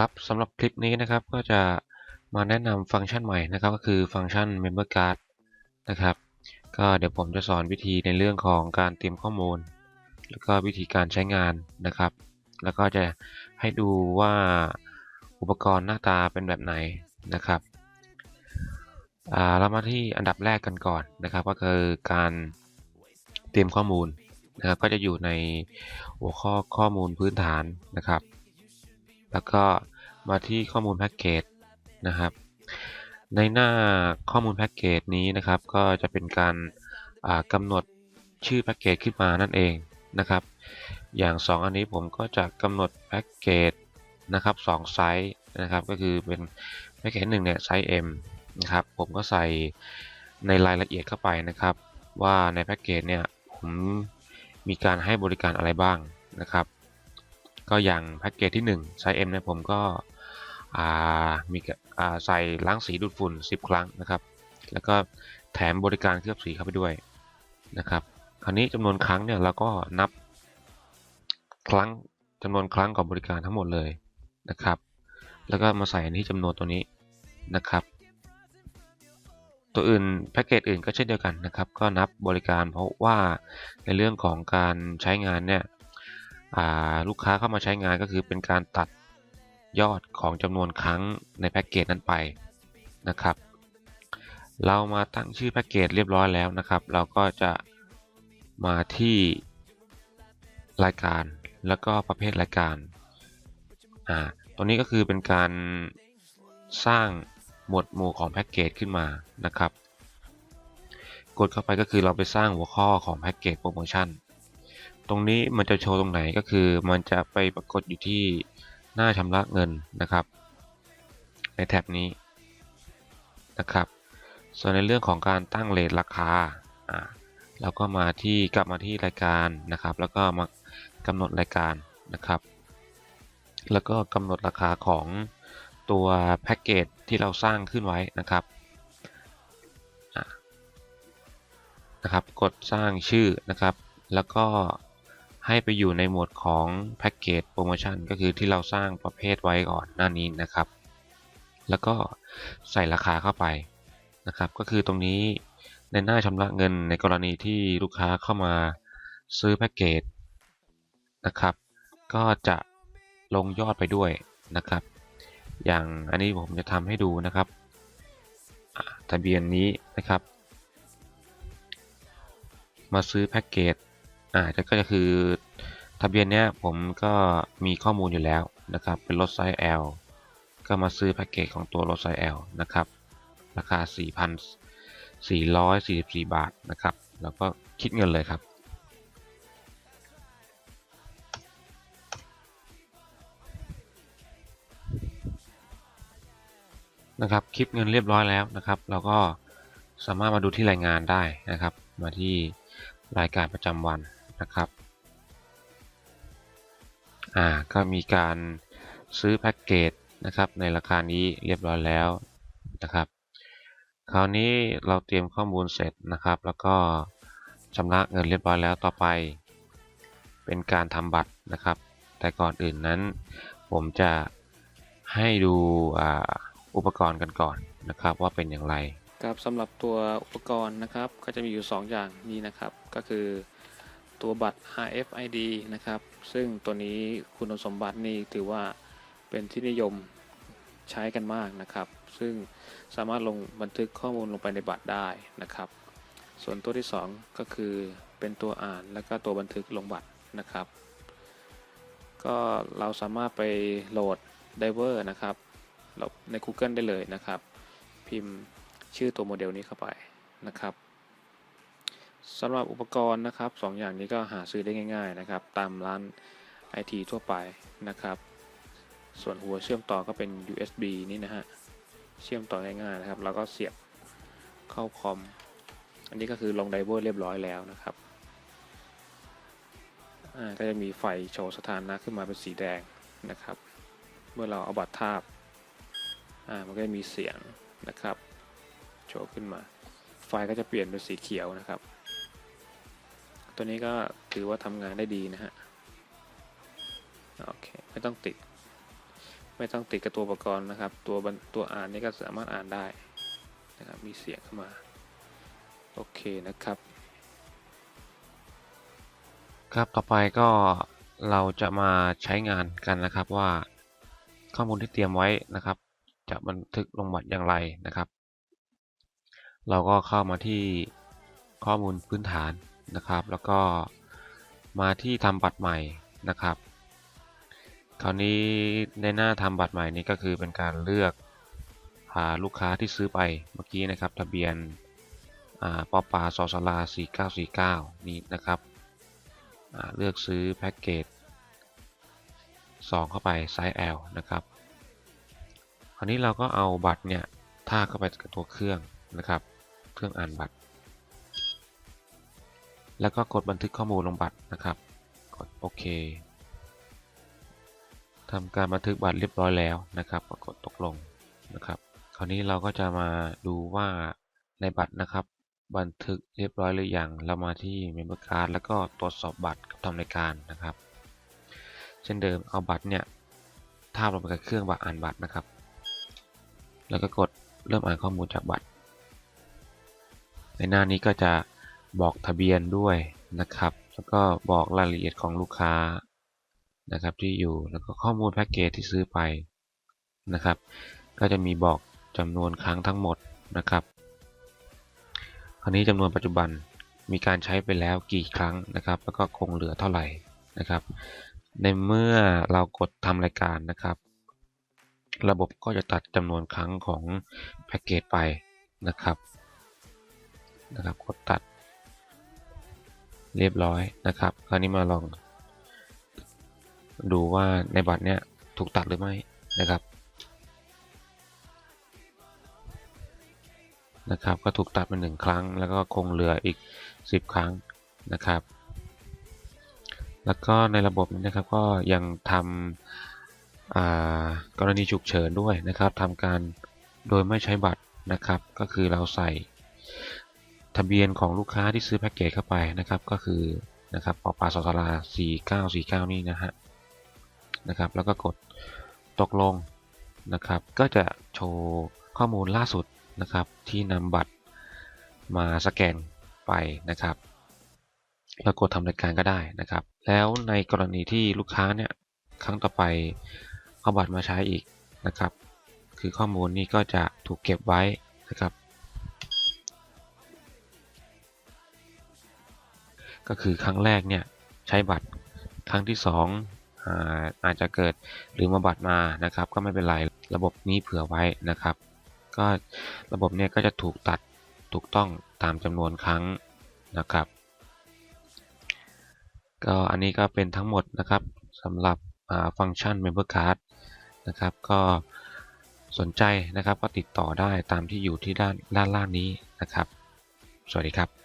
ครับสำหรับคลิปนี้นะครับก็จะมาแนะนำฟังก์ชันใหม่นะครับ ก็คือฟังก์ชัน Member Card นะครับ ก็เดี๋ยวผมจะสอนวิธีในเรื่องของการเตรียมข้อมูล แล้วก็วิธีการใช้งานนะครับ แล้วก็จะให้ดูว่าอุปกรณ์หน้าตาเป็นแบบไหนนะครับอ่าเรามาที่อันดับแรกกันก่อนนะครับ ก็คือการเตรียมข้อมูลนะครับก็จะอยู่ในหัวข้อข้อมูลพื้นฐานนะครับ แล้วก็มาที่ข้อมูลแพ็กเกจนะครับ ในหน้าข้อมูลแพ็กเกจนี้นะครับ ก็จะเป็นการกำหนดชื่อแพ็กเกจขึ้นมานั่นเองนะครับ อย่าง 2 อันนี้ผมก็จะกำหนดแพ็กเกจนะครับ2ไซส์นะครับก็คือเป็นแพ็กเกจหนึ่งเนี่ยไซส์ M นะครับผมก็ใส่ในรายละเอียดเข้าไปนะครับ ว่าในแพ็กเกจเนี่ยผมมีการให้บริการอะไรบ้างนะครับ ก็อย่างแพ็กเกจที่1ไซส์ M เนี่ยผมก็มีใส่ล้างสีดูดฝุ่น 10 ครั้งนะครับ แล้วก็แถมบริการเคลือบสีเข้าไปด้วยนะครับ คราวนี้จำนวนครั้งเนี่ยเราก็นับครั้งจำนวนครั้งของบริการทั้งหมดเลยนะครับ แล้วก็มาใส่ที่จำนวนตัวนี้นะครับ ตัวอื่นแพ็กเกจอื่นก็เช่นเดียวกันนะครับ ก็นับบริการเพราะว่าในเรื่องของการใช้งานเนี่ย ลูกค้าเข้ามาใช้งานก็คือเป็นการตัดยอดของจำนวนครั้งในแพ็กเกจนั้นไปนะครับ เรามาตั้งชื่อแพ็กเกจเรียบร้อยแล้วนะครับ เราก็จะมาที่รายการแล้วก็ประเภทรายการอ่าตัวนี้ก็คือเป็นการสร้างหมวดหมู่ของแพ็กเกจขึ้นมานะครับ กดเข้าไปก็คือเราไปสร้างหัวข้อของแพ็กเกจโปรโมชั่น ตรงนี้มันจะโชว์ตรงไหนก็คือมันจะไปปรากฏอยู่ที่หน้าชำระเงินนะครับ ในแท็บนี้นะครับ ส่วนในเรื่องของการตั้งเลทราคาอ่าเราก็มาที่กลับมาที่รายการนะครับ แล้วก็มากำหนดรายการนะครับ แล้วก็กำหนดราคาของตัวแพ็กเกจที่เราสร้างขึ้นไว้นะครับนะครับ กดสร้างชื่อนะครับ แล้วก็ ให้ไปอยู่ในหมวดของแพ็กเกจโปรโมชั่นก็คือที่เราสร้างประเภทไว้ก่อนหน้านี้นะครับ แล้วก็ใส่ราคาเข้าไปนะครับ ก็คือตรงนี้ในหน้าชำระเงินในกรณีที่ลูกค้าเข้ามาซื้อแพ็กเกจนะครับ ก็จะลงยอดไปด้วยนะครับ อย่างอันนี้ผมจะทำให้ดูนะครับทะเบียนนี้นะครับ มาซื้อแพ็กเกจ อ่าก็จะคือทะเบียนเนี้ยผมก็มีข้อมูลอยู่แล้วนะครับ เป็นรถไซส์ L ก็มาซื้อแพ็กเกจของตัวรถไซส์ L นะครับ ราคา 4,444 บาทนะครับ แล้วก็คิดเงินเลยครับนะครับคิดเงินเรียบร้อยแล้วนะครับ เราก็สามารถมาดูที่รายงานได้นะครับ มาที่รายการประจำวัน นะครับอ่าก็มีการซื้อแพ็กเกจนะครับในราคานี้เรียบร้อยแล้วนะครับ คราวนี้เราเตรียมข้อมูลเสร็จนะครับ แล้วก็ชำระเงินเรียบร้อยแล้วต่อไป เป็นการทำบัตรนะครับ แต่ก่อนอื่นนั้น ผมจะให้ดูอุปกรณ์กันก่อนนะครับ ว่าเป็นอย่างไรครับสำหรับตัวอุปกรณ์นะครับก็จะมีอยู่ 2 อย่างนี้นะครับ ก็คือ ตัวบัตร RFID นะครับ ซึ่งตัวนี้คุณสมบัตินี่ถือว่าเป็นที่นิยมใช้กันมากนะครับ ซึ่งสามารถลงบันทึกข้อมูลลงไปในบัตรได้นะครับ ส่วนตัวที่ 2 ก็คือเป็นตัวอ่านและก็ตัวบันทึกลงบัตรนะครับ ก็เราสามารถไปโหลด Diver นะครับใน Google ได้เลยนะครับ พิมพ์ชื่อตัวโมเดลนี้เข้าไปนะครับ สำหรับอุปกรณ์นะครับ2ออย่างนี้ก็หาซื้อได้ง่าย ๆนะครับ ตามร้านไอทีทั่วไปนะครับ ส่วนหัวเชื่อมต่อก็เป็น USB นี่นะฮะ เชื่อมต่อง่ายๆนะครับ แล้วก็เสียบเข้าคอม อันนี้ก็คือลงไดเวอร์เรียบร้อยแล้วนะครับ ก็จะมีไฟโชว์สถานะขึ้นมาเป็นสีแดงนะครับ เมื่อเราเอาบัตรทาบ มันก็จะมีเสียงนะครับ โชว์ขึ้นมา ไฟก็จะเปลี่ยนเป็นสีเขียวนะครับ ตัวนี้ก็ถือว่าทำงานได้ดีนะฮะโอเคไม่ต้องติด ไม่ต้องติดกับตัวอุปกรณ์นะครับ ตัวตัวอ่านนี่ก็สามารถอ่านได้นะครับมีเสียงเข้ามา โอเคนะครับ ครับต่อไปก็เราจะมาใช้งานกันนะครับว่าข้อมูลที่เตรียมไว้นะครับ จะบันทึกลงบัตรอย่างไรนะครับ เราก็เข้ามาที่ข้อมูลพื้นฐาน นะครับ แล้วก็มาที่ทำบัตรใหม่นะครับ คราวนี้ในหน้าทำบัตรใหม่นี้ก็คือเป็นการเลือกหาลูกค้าที่ซื้อไปเมื่อกี้นะครับ ทะเบียนอ่าปอปาสอสลา 4949 นี้นะครับ เลือกซื้อแพ็กเกจ2 เข้าไปไซส์ L นะครับคราวนี้เราก็เอาบัตรเนี่ยท่ากเข้าไปกับตัวเครื่องนะครับ เครื่องอ่านบัตร แล้วก็กดบันทึกข้อมูลลงบัตรนะครับ กดโอเคทำการบันทึกบัตรเรียบร้อยแล้วนะครับก็กดตกลงนะครับ คราวนี้เราก็จะมาดูว่าในบัตรนะครับ บันทึกเรียบร้อยหรือยังเรามาที่ Member Card แล้วก็ตรวจสอบบัตรกับทำรายการนะครับ เช่นเดิมเอาบัตรเนี่ยทาบลงไปกับเครื่องบัตรอ่านบัตรนะครับ แล้วก็กดเริ่มอ่านข้อมูลจากบัตร ในหน้านี้ก็จะ บอกทะเบียนด้วยนะครับ แล้วก็บอกรายละเอียดของลูกค้านะครับที่อยู่แล้วก็ข้อมูลแพ็กเกจที่ซื้อไปนะครับ ก็จะมีบอกจำนวนครั้งทั้งหมดนะครับ คราวนี้จำนวนปัจจุบันมีการใช้ไปแล้วกี่ครั้งนะครับ แล้วก็คงเหลือเท่าไหร่นะครับ ในเมื่อเรากดทำรายการนะครับ ระบบก็จะตัดจำนวนครั้งของแพ็กเกจไปนะครับนะครับกดตัด เรียบร้อยนะครับ คราวนี้มาลอง ดูว่าในบัตรเนี้ยถูกตัดหรือไม่นะครับนะครับ ก็ถูกตัดมาหนึ่งครั้ง แล้วก็คงเหลืออีก 10 ครั้งนะครับ แล้วก็ในระบบนี้นะครับก็ยังทำกรณีฉุกเฉินด้วยนะครับทำการโดยไม่ใช้บัตรนะครับ ก็คือเราใส่ ทะเบียนของลูกค้าที่ซื้อแพ็กเกจเข้าไปนะครับก็คือนะครับปอปาสอสลา4949 นี่นะฮะนะครับแล้วก็กดตกลงนะครับก็จะโชว์ข้อมูลล่าสุดนะครับที่นำบัตรมาสแกนไปนะครับแล้วกดทำรายการก็ได้นะครับ แล้วในกรณีที่ลูกค้าเนี่ยครั้งต่อไปเอาบัตรมาใช้อีกนะครับ คือข้อมูลนี้ก็จะถูกเก็บไว้นะครับ ก็คือครั้งแรกเนี่ยใช้บัตรครั้งที่สองอาอาจจะเกิดลืมมาบัตรมานะครับ ก็ไม่เป็นไรระบบนี้เผื่อไว้นะครับ ก็ระบบเนี่ยก็จะถูกตัดถูกต้องตามจำนวนครั้งนะครับ ก็อันนี้ก็เป็นทั้งหมดนะครับสำหรับฟังก์ชัน Member Card นะครับก็สนใจนะครับก็ติดต่อได้ตามที่อยู่ที่ด้านด้านล่างนี้นะครับ สวัสดีครับ